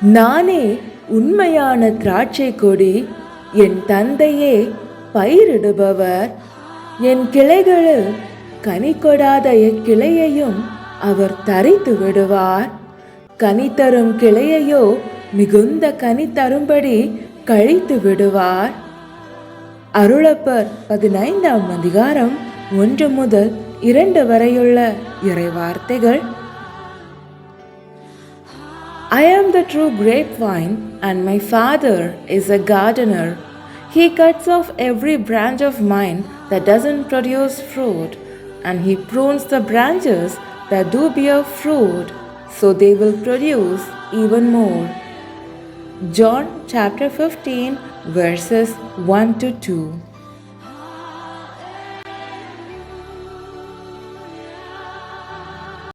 நானே உண்மையான திராட்சை கொடி என் தந்தையே பயிரிடுபவர். என் கிளைகளில் கனி கொடாத எக்கிளையையும் அவர் தரித்து விடுவார். கனி தரும் கிளையையோ மிகுந்த கனி தரும்படி கழித்து விடுவார். அருளப்பர் பதினைந்தாம் அதிகாரம் ஒன்று முதல் இரண்டு வரையுள்ள இறைவார்த்தைகள். I am the true grapevine, and my Father is a gardener. He cuts off every branch of mine that doesn't produce fruit, and he prunes the branches that do bear fruit, so they will produce even more. John chapter 15, verses 1 to 2.